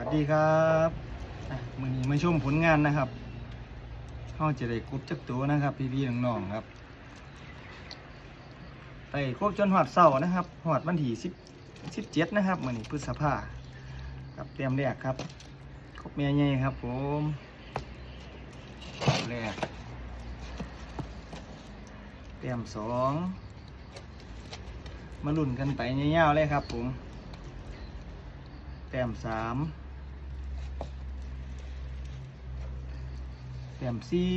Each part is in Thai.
วัสดีครับมือนี้มาชมผลงานนะครับเขาจะได้กรุ๊บจักตัวนะครับ พี่ๆน้องๆครับไปครบจนหอดเสานะครับหอดวันที่สิบสิบเจ็ดนะครับมือนี้พฤษภาครับเตรียมแรกครับครบเมียใหญ่ครับ ผมแรกเตรียมสองมาลุ่นกันไปเงี้ยวๆเลยครับผมแต้มสาม แต้มสี่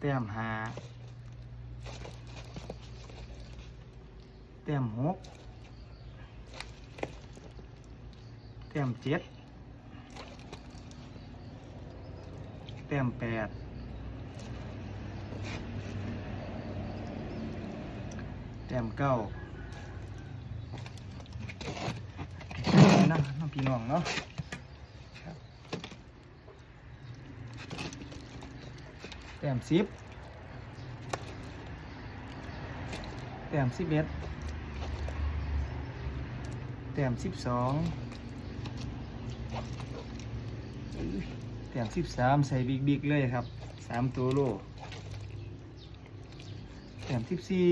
แต้มห้าแต้มหกแต้มเจ็ดแต้มแปดแต้มเก้า นะน้องพี่น้องเนาะแต้มสิบแต้มสิบเอ็ดแต้มสิบสองแต้มสิบสามใส่บิ๊กบิ๊กเลยครับสามตัวโลแต้มสิบสี่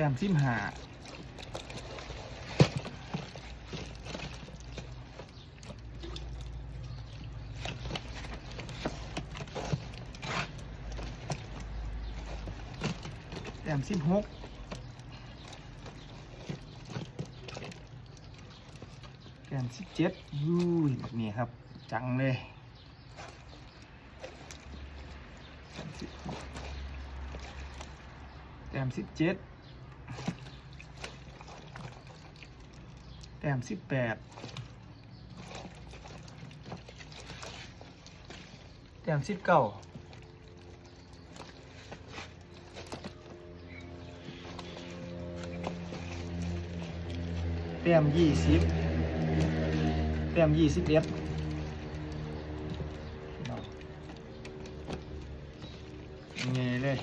ต้มสิบห้าแต้มสิบหกแต้มสิบเจ็ดยูยแบบนี้ครับ จังเลยแต้มสิบเจ็ด แต้มสิบแปดแต้มสิบเก้าแต้มยี่สิบแต้มยี่สิบเอ็ดเงยเลย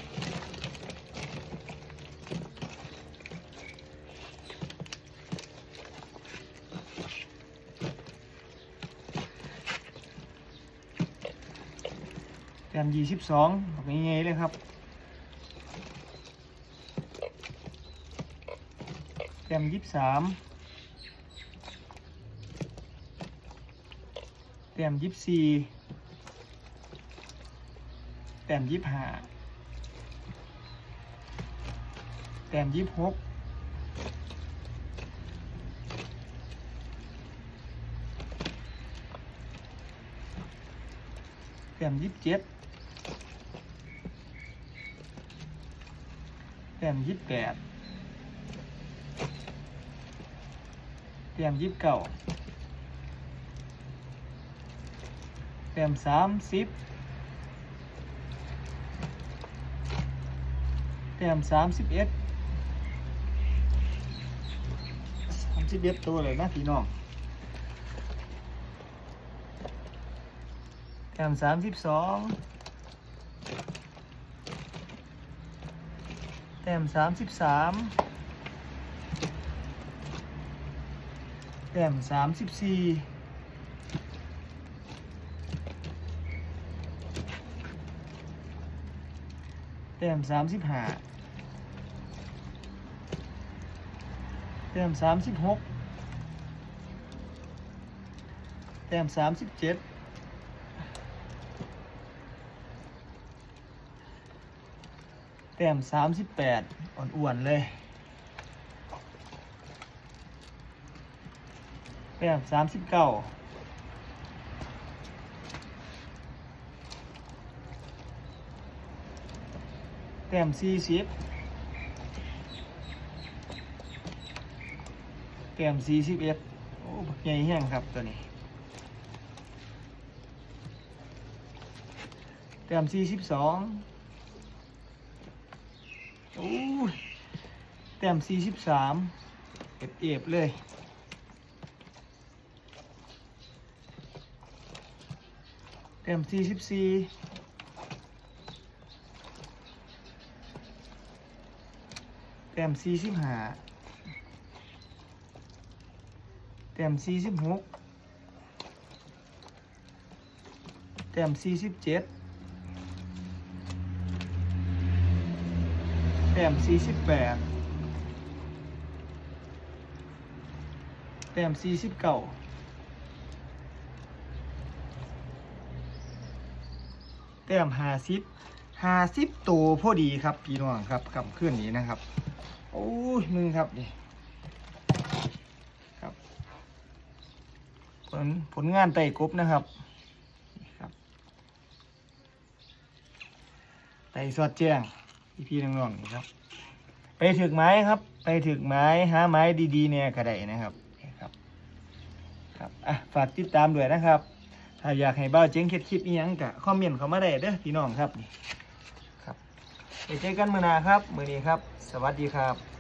ต้มยี่สิบสองแบบนี้ไงเลยครับแต้มยี่สิบสามแต้มยี่สิบสี่แต้มยี่สิบห้าแต้มยี่สิบหกแต้มยี่สิบเจ็ด แต้มยี่สิบแปดแต้มยี่สิบเก้าแต้มสามสิบแต้มสามสิบเอ็ดสามสิบเอ็ดตัวเลยนะพี่น้องแต้มสามสิบสอง แต้มสามสิบสามแต้มสามสิบสี่แต้มสามสิบห้าแต้มสามสิบหกแต้มสามสิบเจ็ด แต้มสามสิบแปดอ่วนๆเลย แต้มสามสิบเก้าแต้มสี่สิบแต้มสี่สิบเอ็ดโอ้บักใหญ่แห้งครับตัวนี้แต้มสี่สิบสอง โอ้ยแต้มสี่สิบสามเก็บเอฟเลยแต้มสี่สิบสี่แต้มสี่สิบห้าแต้มสี่สิบหกแต้มสี่สิบเจ็ด ต้มสี่สิบแปดแต้มสี่สิบเก้าแต้มห้าสิบห้าสิบตัวพอดีครับพี่น้องครับคำขึ้นนี้นะครับ โอ้ยมึงครับนี่ครับ ผลผลงานไต่กบนะครับนี่ครับไต่สอดแจ้ง พี่พี่น้องๆนี่ครับ ไปถึกไม้ครับ ไปถึกไม้หาไม้ดีๆเนี่ยก็ได้นะครับครับ ครับอะฝากติดตามด้วยนะครับ ถ้าอยากให้บ้าเจ๊งเค็ดคลิปอีหยังกะคอมเมนต์เข้ามาได้เด้อพี่น้องครับนี่ครับไปเจอกันมื่อนาครับ มือนี้ครับ สวัสดีครับ